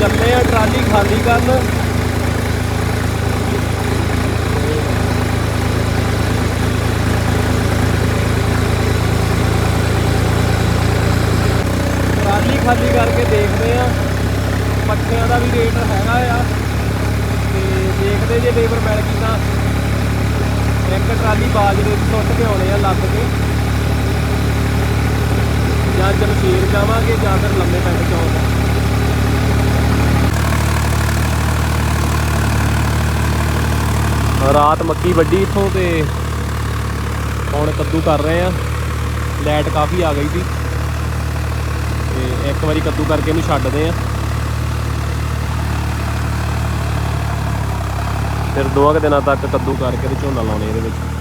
ਚੱਲੇ ਆ, ਟਰਾਲੀ ਖਾਲੀ ਕਰਨ। ਟਰਾਲੀ ਖਾਲੀ ਕਰਕੇ ਦੇਖਦੇ ਆ। ਪੱਠਿਆਂ ਦਾ ਵੀ ਰੇਟ ਹੈਗਾ ਆ। ਤੇ ਦੇਖਦੇ ਜੇ ਲੇਬਰ ਮਿਲ ਗਈ ਤਾਂ ਇੱਕ ਟਰਾਲੀ ਬਾਜਰੇ ਦੀ ਸੁੱਟ ਕੇ ਆਉਣੇ ਆ ਲੱਗ ਕੇ। ਜਾਂ ਜਮਸ਼ੀਰ ਜਾਵਾਂਗੇ, ਜਾਂ ਫਿਰ ਲੰਮੇ ਪਿੰਡ ਚੌਂਕ ਰਾਤ ਮੱਕੀ ਵੱਡੀ ਇੱਥੋਂ ਤੇ ਹੁਣ ਕੱਦੂ ਕਰ ਰਹੇ ਆ। ਲਾਈਟ ਕਾਫੀ ਆ ਗਈ ਸੀ। ਤੇ ਇੱਕ ਵਾਰੀ ਕੱਦੂ ਕਰਕੇ ਇਹਨੂੰ ਛੱਡਦੇ ਆ। ਫਿਰ ਦੋ ਕੁ ਦਿਨਾਂ ਤੱਕ ਕੱਦੂ ਕਰਕੇ ਤੇ ਝੋਨਾ ਲਾਉਣੇ ਇਹਦੇ ਵਿੱਚ।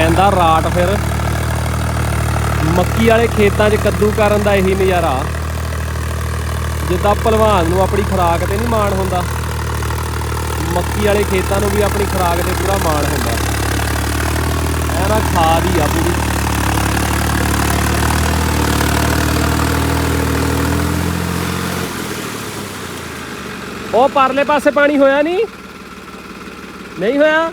ਪੈਂਦਾ ਰਾਟ ਫਿਰ। ਮੱਕੀ ਵਾਲੇ ਖੇਤਾਂ 'ਚ ਕੱਦੂ ਕਰਨ ਦਾ ਇਹੀ ਨਜ਼ਾਰਾ। ਜਿੱਦਾਂ ਭਲਵਾਨ ਨੂੰ ਆਪਣੀ ਖੁਰਾਕ ਤੇ ਨਹੀਂ ਮਾਣ ਹੁੰਦਾ, ਮੱਕੀ ਵਾਲੇ ਖੇਤਾਂ ਨੂੰ ਵੀ ਆਪਣੀ ਖੁਰਾਕ ਤੇ ਪੂਰਾ ਮਾਣ ਹੁੰਦਾ। ਐ ਖਾਦ ਹੀ ਆ ਪੂਰੀ। ਉਹ ਪਰਲੇ ਪਾਸੇ ਪਾਣੀ ਹੋਇਆ ਨਹੀਂ? ਨਹੀਂ ਹੋਇਆ?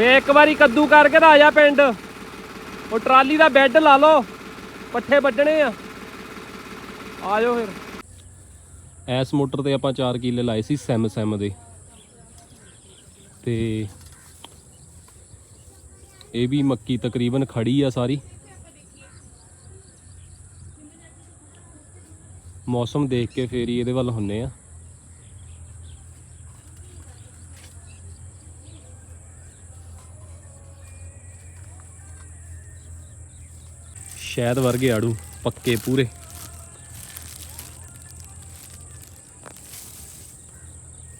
ਤੇ ਇੱਕ ਵਾਰੀ ਕੱਦੂ ਕਰਕੇ ਤਾਂ ਆ ਜਾ ਪਿੰਡ। ਉਹ ਟਰਾਲੀ ਦਾ ਬੈੱਡ ਲਾ ਲਓ, ਪੱਠੇ ਵੱਢਣੇ ਆ। ਆ ਜਾਓ ਫਿਰ। ਐਸ ਮੋਟਰ ਤੇ ਆਪਾਂ 4 ਕਿੱਲੇ ਲਾਏ ਸੀ ਸੈਮ ਸੈਮ ਦੇ। ਤੇ ਇਹ ਵੀ ਮੱਕੀ ਤਕਰੀਬਨ ਖੜੀ ਆ ਸਾਰੀ। ਮੌਸਮ ਦੇਖ ਕੇ ਫੇਰ ਹੀ ਇਹਦੇ ਵੱਲ ਹੁੰਨੇ ਆ। ਸ਼ਹਿਦ ਵਰਗੇ ਆੜੂ, ਪੱਕੇ ਪੂਰੇ।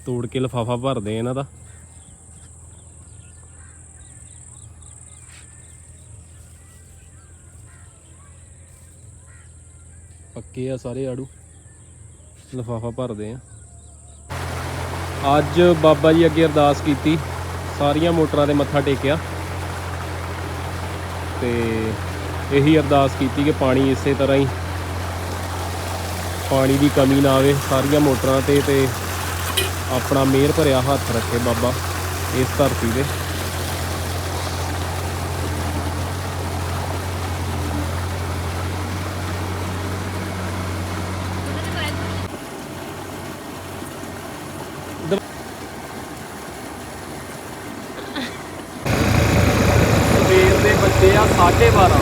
ਤੋੜ ਕੇ ਲਫਾਫਾ ਭਰਦੇ ਇਹਨਾਂ ਦਾ। ਪੱਕੇ ਆ ਸਾਰੇ ਆੜੂ। ਲਫਾਫਾ ਭਰਦੇ ਆ। ਅੱਜ ਬਾਬਾ ਜੀ ਅੱਗੇ ਅਰਦਾਸ ਕੀਤੀ। ਸਾਰੀਆਂ ਮੋਟਰਾਂ ਤੇ ਮੱਥਾ ਟੇਕਿਆ। ਤੇ ਇਹੀ ਅਰਦਾਸ ਕੀਤੀ ਕਿ ਪਾਣੀ ਇਸੇ ਤਰ੍ਹਾਂ ਹੀ ਪਾਣੀ ਦੀ ਕਮੀ ਨਾ ਆਵੇ, ਸਾਰੀਆਂ ਮੋਟਰਾਂ ਤੇ ਤੇ ਆਪਣਾ ਮਿਹਰ ਭਰਿਆ ਹੱਥ ਰੱਖੇ ਬਾਬਾ ਇਸ ਧਰਤੀ ਤੇ ਸਵੇਰ ਦੇ ਬੱਚੇ ਆ 12:30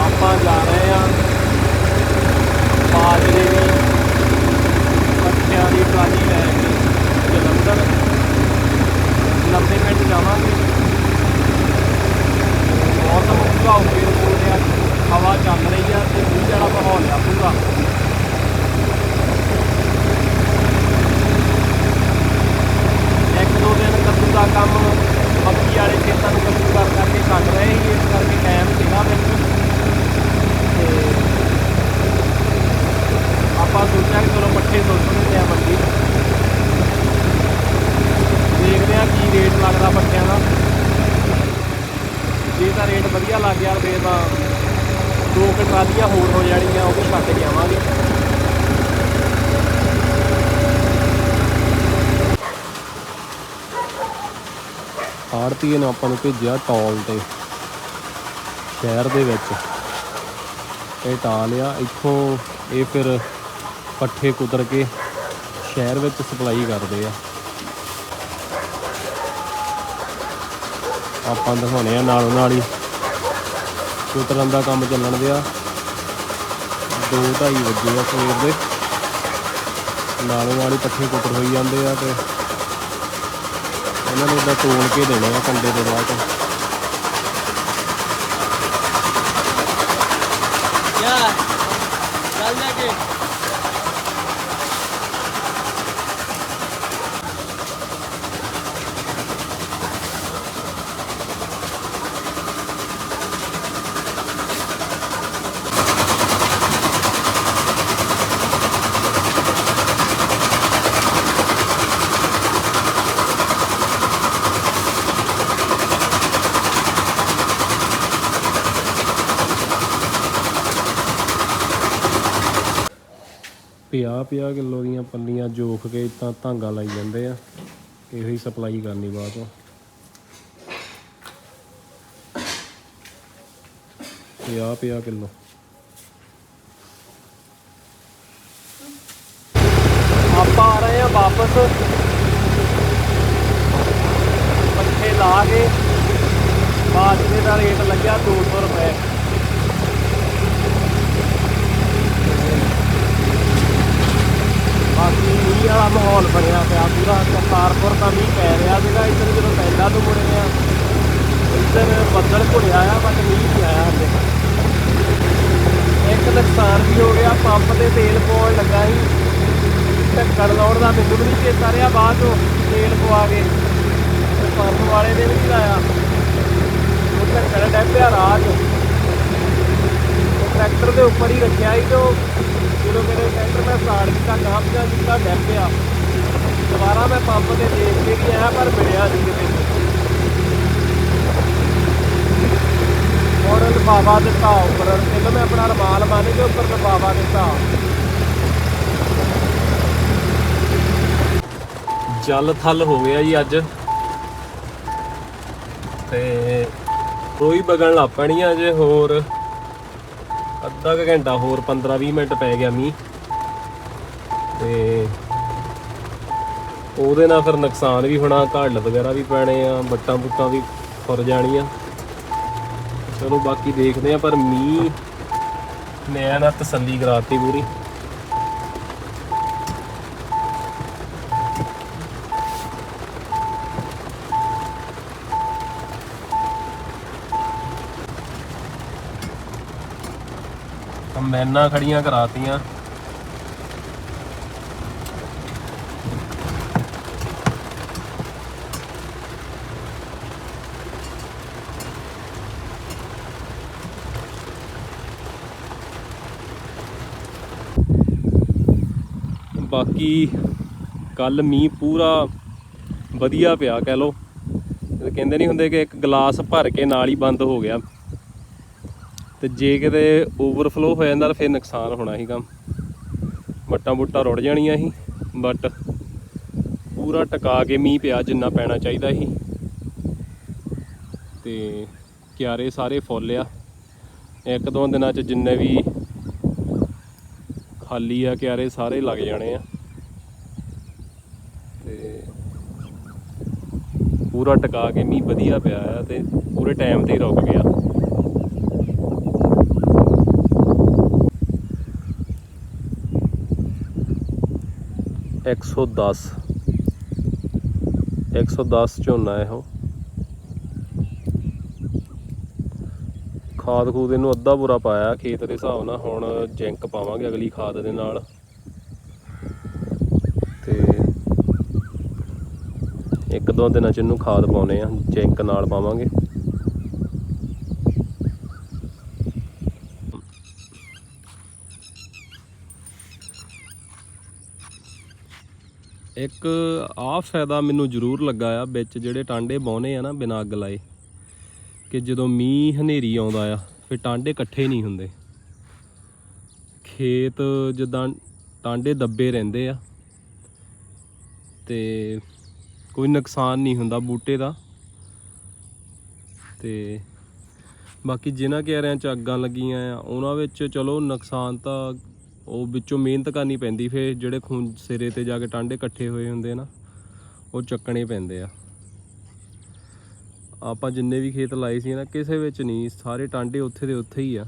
ਆਪਾਂ ਜਾ ਰਹੇ ਆ ਬਾਜਰੇ ਦੀ ਪੱਠਿਆਂ ਦੀ ਟਰਾਲੀ ਲੈ ਕੇ ਜਲੰਧਰ ਲੰਬੇ ਪਿੰਡ ਜਾਵਾਂਗੇ ਮੌਸਮ ਉੱਚਾ ਹੋ ਗਿਆ ਰਿਹਾ ਹਵਾ ਚੱਲ ਰਹੀ ਆ ਤੇ ਮੀਂਹ ਵਾਲਾ ਮਾਹੌਲ ਆ ਪੂਰਾ ਇੱਕ ਦੋ ਦਿਨ ਕੱਦੂ ਦਾ ਕੰਮ ਮੱਕੀ ਵਾਲੇ ਖੇਤਾਂ ਨੂੰ ਕੱਦੂ ਕਰ ਕਰਕੇ ਛੱਡ ਰਹੇ ਸੀ ਇਸ ਕਰਕੇ ਟਾਈਮ ਸੀਗਾ ਮੈਨੂੰ ਤੇ ਆਪਾਂ ਸੋਚਿਆ ਕਿ ਚਲੋ ਪੱਠੇ ਸੁੱਟ ਦਿੰਦੇ ਆ ਮੰਡੀ ਦੇਖਦੇ ਆ ਕੀ ਰੇਟ ਲੱਗਦਾ ਪੱਠਿਆਂ ਦਾ ਜੇ ਤਾਂ ਰੇਟ ਵਧੀਆ ਲੱਗ ਗਿਆ ਫੇਰ ਤਾਂ ਦੋ ਕੁ ਟਰਾਲੀਆਂ ਹੋਰ ਹੋ ਜਾਣੀਆਂ, ਉਹ ਵੀ ਛੱਡ ਕੇ ਆਵਾਂਗੇ। ਆੜਤੀਏ ਨੇ ਆਪਾਂ ਨੂੰ ਭੇਜਿਆ ਟੋਲ ਤੇ। ਸ਼ਹਿਰ ਦੇ ਵਿੱਚ। ਇਹ ਟਾਲ ਆ, ਇੱਥੋਂ ਇਹ ਫਿਰ ਪੱਠੇ ਕੁਤਰ ਕੇ ਸ਼ਹਿਰ ਵਿੱਚ ਸਪਲਾਈ ਕਰਦੇ ਆ। ਆਪਾਂ ਦਿਖਾਉਣੇ ਆ ਨਾਲੋਂ ਨਾਲ ਹੀ ਕੁਤਰਨ ਦਾ ਕੰਮ ਚੱਲਣ ਦਿਆ। 2:30 ਵਜੇ ਆ ਸਵੇਰ ਦੇ। ਨਾਲੋਂ ਨਾਲ ਹੀ ਪੱਠੇ ਕੁਤਰ ਹੋਈ ਜਾਂਦੇ ਆ ਤੇ ਇਹਨਾਂ ਨੂੰ ਇਦਾਂ ਤੋਲ ਕੇ ਦੇਣੇ ਆ ਕੰਡੇ ਦੇ ਬਾਅਦ। Ya, ਚੱਲ ਜਾ ਕੇ 50 50 ਕਿਲੋ ਦੀਆਂ ਪੱਲੀਆਂ ਜੋਖ ਕੇ ਤਾਂ ਧਾਂਗਾ ਲਾਈ ਜਾਂਦੇ ਆ। ਇਹੋ ਹੀ ਸਪਲਾਈ ਕਰਨੀ ਬਾਅਦ ਤੋਂ 50 50 ਕਿਲੋ। ਆਪਾਂ ਆ ਰਹੇ ਆ ਵਾਪਸ। ਪੱਠੇ ਲਾ ਕੇ ਬਾਜਰੇ ਦਾ ਰੇਟ ਲੱਗਿਆ 200 ਰੁਪਏ ਬਾਕੀ ਮੀਂਹ ਵਾਲਾ ਮਾਹੌਲ ਬਣਿਆ ਪਿਆ ਪੂਰਾ। ਕਰਤਾਰਪੁਰ ਦਾ ਮੀਂਹ ਪੈ ਰਿਹਾ ਸੀਗਾ, ਇੱਧਰ ਜਦੋਂ ਪੈਂਦਾ ਤੋਂ ਮੁੜੇ ਆ। ਇੱਧਰ ਬੱਦਲ ਘੁੜਿਆ ਆ ਬਟ ਨਹੀਂ ਆਇਆ ਹਲੇ ਇੱਕ ਨੁਕਸਾਨ ਵੀ ਹੋ ਗਿਆ, ਪੰਪ ਤੇ ਤੇਲ ਪਾਉਣ ਲੱਗਾ ਸੀ। ਢੱਕਣ ਲਾਉਣ ਦਾ ਮੈਨੂੰ ਵੀ ਨਹੀਂ ਚੇਤਾ ਰਿਹਾ, ਬਾਅਦ ਚੋਂ ਤੇਲ ਪਵਾ ਕੇ ਪੰਪ ਵਾਲੇ ਨੇ ਵੀ ਨਹੀਂ ਲਾਇਆ। ਉਹ ਢੱਕਣ ਡੱਬਿਆ ਰਾਤ ਉਹ ਟਰੈਕਟਰ ਦੇ ਉੱਪਰ ਹੀ ਰੱਖਿਆ ਸੀ ਤੇ ਉਹ ਜਦੋਂ ਮੈਂ ਸਟਾਰਟ ਕੀਤਾ ਨਾਮ ਜਾਂ ਕੀਤਾ ਡੱਬਿਆ ਦੁਬਾਰਾ ਮੈਂ ਪੰਪ ਤੇ ਦੇਖ ਕੇ ਵੀ ਆਇਆ, ਪਰ ਮਿਲਿਆ ਨਹੀਂ ਕਿਤੇ। ਹੁਣ ਲਫਾਫਾ ਦਿੱਤਾ ਉੱਪਰ, ਇਹਨੂੰ ਮੈਂ ਆਪਣਾ ਰਮਾਲ ਬੰਨ ਕੇ ਉੱਪਰ ਲਫਾਫਾ ਦਿੱਤਾ ਜਲ ਥਲ ਹੋ ਗਿਆ ਜੀ ਅੱਜ। ਤੇ ਰੋਈ ਬਗਣ ਲੱਗ ਪੈਣੀ ਆ ਜੇ ਹੋਰ। ਅੱਧਾ ਕੁ ਘੰਟਾ ਹੋਰ 15-20 ਮਿੰਟ ਪੈ ਗਿਆ ਮੀਂਹ। ਤੇ ਉਹਦੇ ਨਾਲ ਫਿਰ ਨੁਕਸਾਨ ਵੀ ਹੋਣਾ ਘਾੜ ਵਗੈਰਾ ਵੀ ਪੈਣੇ ਆ ਬੱਟਾਂ ਬੁੱਟਾਂ ਵੀ ਫੁਰ ਜਾਣੀਆਂ। ਚਲੋ ਬਾਕੀ ਦੇਖਦੇ ਆ, ਪਰ ਮੀਂਹ ਮੈਂ ਨਾ ਤਸੱਲੀ ਕਰਾਤੀ ਪੂਰੀ। ਮੈਨਾਂ ਖੜੀਆਂ ਕਰਾਤੀਆਂ। ਬਾਕੀ ਕੱਲ ਮੀਂਹ ਪੂਰਾ ਵਧੀਆ ਪਿਆ ਕਹਿ ਲੋ ਕਹਿੰਦੇ ਨਹੀਂ ਹੁੰਦੇ ਕਿ ਇੱਕ ਗਲਾਸ ਭਰ ਕੇ ਨਾਲ ਹੀ ਬੰਦ ਹੋ ਗਿਆ। ਤੇ ਜੇ ਕਿਤੇ ਓਵਰਫਲੋ ਹੋ ਜਾਂਦਾ ਤਾਂ ਫਿਰ ਨੁਕਸਾਨ ਹੋਣਾ ਸੀ ਕੰਮ ਮੱਟਾਂ ਬੁੱਟਾਂ ਰੁੜ ਜਾਣੀਆਂ ਸੀ ਬਟ ਪੂਰਾ ਟਕਾ ਕੇ ਮੀਂਹ ਪਿਆ ਜਿੰਨਾ ਪੈਣਾ ਚਾਹੀਦਾ ਸੀ। ਤੇ ਕਿਆਰੇ ਸਾਰੇ ਫੁੱਲ ਆ। ਇੱਕ ਦੋ ਦਿਨਾਂ ਚ ਜਿੰਨੇ ਵੀ ਖਾਲੀ ਆ ਕਿਆਰੇ ਸਾਰੇ ਲੱਗ ਜਾਣੇ ਆ। ਤੇ ਪੂਰਾ ਟਕਾ ਕੇ ਮੀਂਹ ਵਧੀਆ ਪਿਆ ਆ ਤੇ ਪੂਰੇ ਟਾਈਮ ਤੇ ਹੀ ਰੁਕ ਗਿਆ। ਇੱਕ ਸੌ ਦਸ। ਇੱਕ ਸੌ ਦਸ ਝੋਨਾ ਇਹੋ। ਖਾਦ ਖੂਦ ਇਹਨੂੰ ਅੱਧਾ ਬੁਰਾ ਪਾਇਆ, ਖੇਤ ਦੇ ਹਿਸਾਬ ਨਾਲ ਹੁਣ ਜਿੰਕ ਪਾਵਾਂਗੇ ਅਗਲੀ ਖਾਦ ਦੇ ਨਾਲ। ਤੇ ਇੱਕ ਦੋ ਦਿਨਾਂ ਚ ਇਹਨੂੰ ਖਾਦ ਪਾਉਨੇ ਆ, ਜਿੰਕ ਨਾਲ ਪਾਵਾਂਗੇ। ਇੱਕ ਆਹ ਫਾਇਦਾ ਮੈਨੂੰ ਜ਼ਰੂਰ ਲੱਗਾ ਆ, ਵਿੱਚ ਜਿਹੜੇ ਟਾਂਡੇ ਬਾਉਨੇ ਆ ਨਾ ਬਿਨਾਂ ਅੱਗ ਲਾਏ, ਕਿ ਜਦੋਂ ਮੀਂਹ ਹਨੇਰੀ ਆਉਂਦਾ ਆ, ਫਿਰ ਟਾਂਡੇ ਇਕੱਠੇ ਨਹੀਂ ਹੁੰਦੇ। ਖੇਤ ਜਿੱਦਾਂ ਟਾਂਡੇ ਦੱਬੇ ਰਹਿੰਦੇ ਆ, ਤੇ ਕੋਈ ਨੁਕਸਾਨ ਨਹੀਂ ਹੁੰਦਾ ਬੂਟੇ ਦਾ। ਤੇ ਬਾਕੀ ਜਿਨ੍ਹਾਂ ਕਿਆਰਿਆਂ ਚ ਅੱਗਾਂ ਲੱਗੀਆਂ ਆ, ਉਹਨਾਂ ਵਿੱਚ ਚਲੋ ਨੁਕਸਾਨ ਤਾਂ ਉਹ ਵਿੱਚੋਂ ਮਿਹਨਤ ਕਰਨੀ ਪੈਂਦੀ, ਫਿਰ ਜਿਹੜੇ ਖੂਨ ਸਿਰੇ ਤੇ ਜਾ ਕੇ ਟਾਂਡੇ ਇਕੱਠੇ ਹੋਏ ਹੁੰਦੇ ਨਾ, ਉਹ ਚੱਕਣੇ ਪੈਂਦੇ ਆ। ਆਪਾਂ ਜਿੰਨੇ ਵੀ ਖੇਤ ਲਾਏ ਸੀ ਨਾ, ਕਿਸੇ ਵਿੱਚ ਨਹੀਂ, ਸਾਰੇ ਟਾਂਡੇ ਉੱਥੇ ਦੇ ਉੱਥੇ ਹੀ ਆ।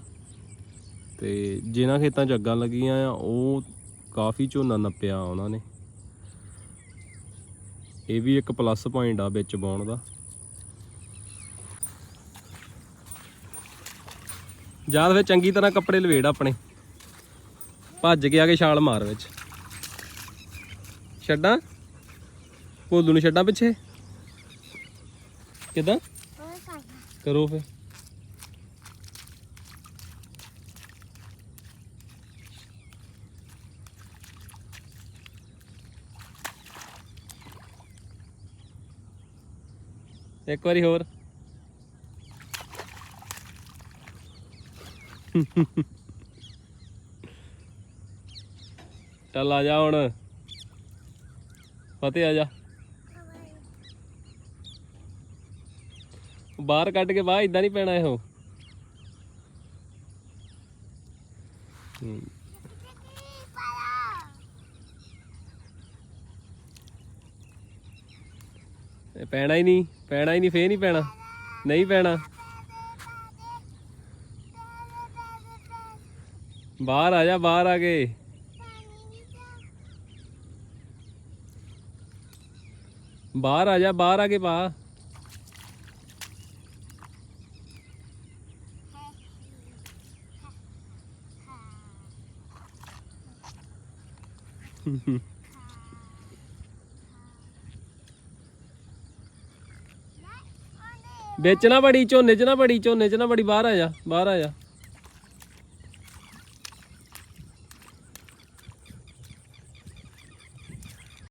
ਤੇ ਜਿਨ੍ਹਾਂ ਖੇਤਾਂ 'ਚ ਅੱਗਾਂ ਲੱਗੀਆਂ ਆ, ਉਹ ਕਾਫੀ ਝੋਨਾ ਨੱਪਿਆ ਉਹਨਾਂ ਨੇ। ਇਹ ਵੀ ਇੱਕ ਪਲੱਸ ਪੁਆਇੰਟ ਆ ਵਿੱਚ ਪਾਉਣ ਦਾ। ਜਦ ਫਿਰ ਚੰਗੀ ਤਰ੍ਹਾਂ ਕੱਪੜੇ ਲਵੇੜ ਆਪਣੇ। ਭੱਜ ਕੇ ਆ ਕੇ ਛਾਲ ਮਾਰ ਵਿੱਚ। ਛੱਡਾਂ? ਭੋਲੂ ਨੂੰ ਛੱਡਾਂ ਪਿੱਛੇ? ਕਿਦਾਂ? ਕਰੋ ਫੇ ਇੱਕ ਵਾਰੀ ਹੋਰ। ਚੱਲ ਆ ਜਾ ਹੁਣ। ਫਤਿਹ ਆ ਜਾ। ਬਾਹਰ ਕੱਢ ਕੇ ਬਾਹਰ ਇਦਾਂ ਨਹੀਂ ਪੈਣਾ ਇਹੋ। ਇਹ ਪੈਣਾ ਹੀ ਨਹੀਂ, ਪੈਣਾ ਹੀ ਨਹੀਂ, ਫੇਰ ਨਹੀਂ ਪੈਣਾ। ਨਹੀਂ ਪੈਣਾ। ਬਾਹਰ ਆ ਜਾ, ਬਾਹਰ ਆ ਕੇ। ਬਾਹਰ ਆ ਜਾ ਬਾਹਰ ਆ ਕੇ ਪਾ। ਵਿੱਚ ਨਾ ਬੜੀ ਝੋਨੇ 'ਚ ਨਾ ਬੜੀ ਝੋਨੇ 'ਚ ਨਾ ਬੜੀ ਬਾਹਰ ਆ ਜਾ ਬਾਹਰ ਆ ਜਾ।